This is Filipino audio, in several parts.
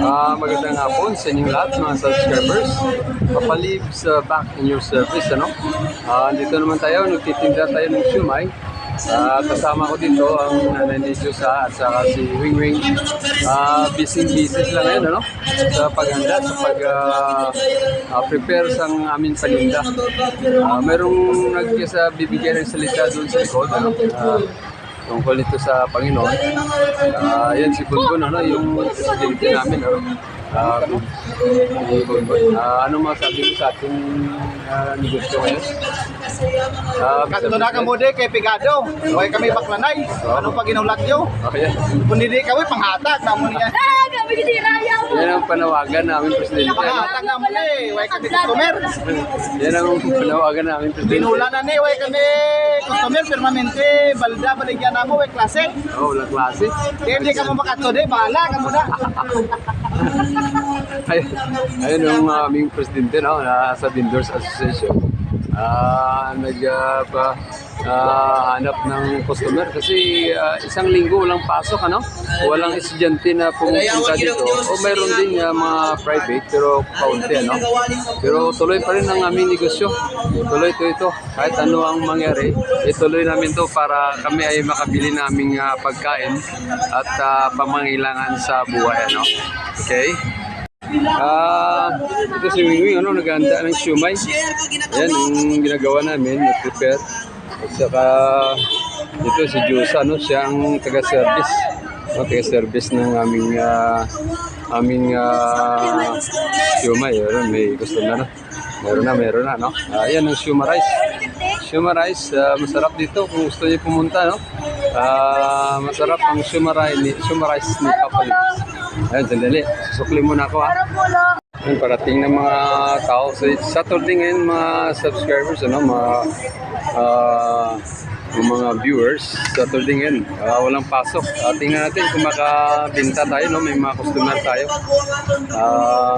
Ah, magandang hapon sa inyong lahat, mga subscribers. Papalibs uh, back in your service, ano? Ah, dito naman tayo, nagtitinda tayo ng shumay. Ah, kasama ko dito ang nanay ni Diyosa at saka si Wing Wing. Ah, busy busy sila ngayon, ano? Sa paghanda, sa pag ah, ah, prepare sa aming paninda. Ah, merong nagkisa bibigyan ng salita doon sa likod, ano? Ah, tungkol ito sa Panginoon. Ah, yan si Bunbun, ano, yung presidente namin, ano. Ah, si Bunbun. Ah, ano masabi mo sa ating ah, negosyo ngayon? Ah, Kanto na ka mo di kay Pigado. Huwag kami baklanay. Ano pa ginaulat nyo? Oh, yan. Kung hindi kami panghatag na mo niya. Ah, rayaw mo. Yan ang panawagan namin, Presidente. Panghatag na mo ni. Huwag kami customer. Yan ang panawagan namin, Presidente. Binula na ni. Huwag kami customer. Permanente. Balda. Baligyan na mo. Huwag klase. Oh, walang klase. Kaya hindi ka mo makato di. Bahala ka muna. Ayun, ayun yung aming presidente no, na sa Vendors Association. Ah, nag ah, pa, ah, hanap ng customer kasi ah, isang linggo walang pasok ano. Walang estudyante na pumupunta dito. O mayroon din ah, mga private pero kaunti ano. Pero tuloy pa rin ang aming negosyo. Tuloy to ito. Kahit ano ang mangyari, ituloy namin to para kami ay makabili ng aming ah, pagkain at ah, pamangailangan sa buhay ano. Okay? Ah, ito si Wingwing, ano, naghahanda ng siumay. Ayan, yung ginagawa namin, nag-prepare. At saka, ito si Jusa, ano, siya ang taga-service. No, taga-service ng aming, ah, aming ah, siumay. Ayan, may gusto na, no? Meron na, meron na, no? Ayan ang siuma rice. Siuma rice, ah, masarap dito kung gusto niyo pumunta, no? Ah, masarap ang siuma rice ni, siuma rice ni Papa Lips. Ayan, sandali. Susukli muna ako, ha? Ayan, parating ng mga tao. So, Saturday ngayon, mga subscribers, ano, mga, ah, yung mga viewers, Saturday ngayon, ah, walang pasok. Uh, tingnan natin kung makabinta tayo, no? may mga customer tayo. Ah,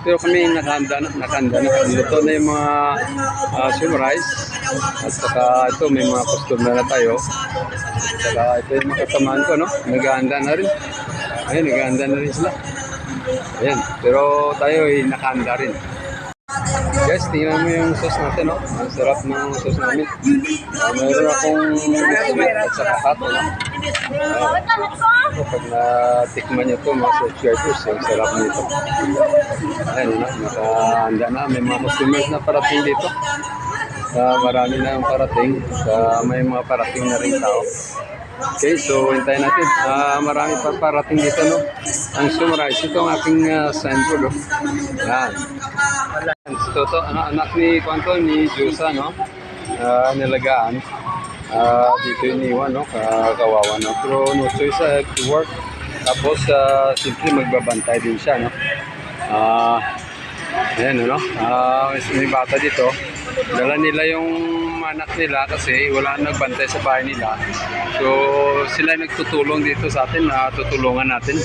pero kami nakahanda na, nakahanda na. Luto na yung mga uh, rice. At saka ito, may mga customer na tayo. At saka ito yung mga kasamahan ko, no? Naghahanda na rin. Ayun, naghahanda na rin sila. Ayan, pero tayo ay nakahanda rin. Guys, tingnan mo yung sauce natin, no? Ang sarap ng sauce namin. Uh, mayroon akong sweet at saka hot, no? Kapag natikman niyo to mga subscribers, yung sarap nito. Ayan, no? Nakahanda na. May mga customers na parating dito. Uh, marami na yung parating. Uh, may mga parating na rin tao. Okay, so hintayin natin. Ah, marami pa parating dito, no? Ang summarize. Ito ang aking uh, signboard, oh. Yan. Ito, to, ano, anak ni Kwanto, ni Jusa, no? Ah, nilagaan. Ah, dito iniwan, no? Ka- Kawawa, no? Pero no choice uh, to work. Tapos, uh, simple magbabantay din siya, no? Ah, ayan, no? Ah, may bata dito. Dala nila yung anak nila kasi wala nang nagbantay sa bahay nila. So, sila nagtutulong dito sa atin na tutulungan natin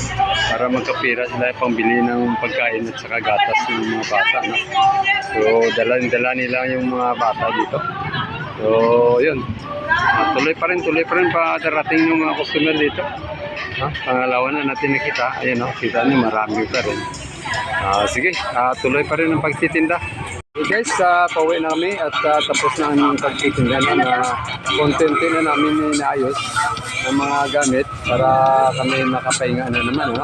para magkapira sila pangbili ng pagkain at saka gatas ng mga bata. No? So, dala-dala nila yung mga bata dito. So, yun. Ah, tuloy pa rin, tuloy pa rin pa darating yung mga customer dito. Ha? Pangalawa na natin nakita. Ayan, no? kita niyo marami pa rin. Ah, sige, ah, tuloy pa rin ang pagtitinda. Okay guys, uh, pauwi na kami at ah, tapos na ang pagtitinda na konti na namin inaayos ng mga gamit para kami makapahinga na naman. No?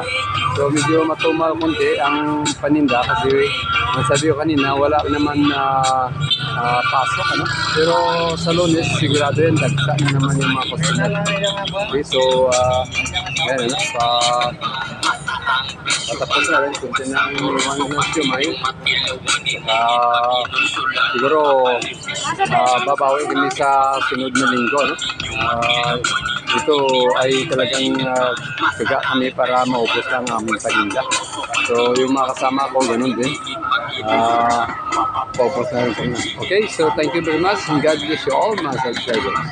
So medyo matumal konti ang paninda kasi nasabi ko kanina wala naman na pasok. Ano? Pero sa lunes sigurado yan, dagsa na naman yung mga customer. Okay, so uh, ayan, ano, pa, patapos na rin, kunti na ang iniwan ng siyumay. Ah, siguro ah, babawi kami sa sunod na linggo. No? Ah, ito ay talagang uh, kaga kami para maubos lang ang aming paninda. So yung mga kasama ko, ganun din. Ah, paubos na rin kami. Okay, so thank you very much and God bless you all mga subscribers.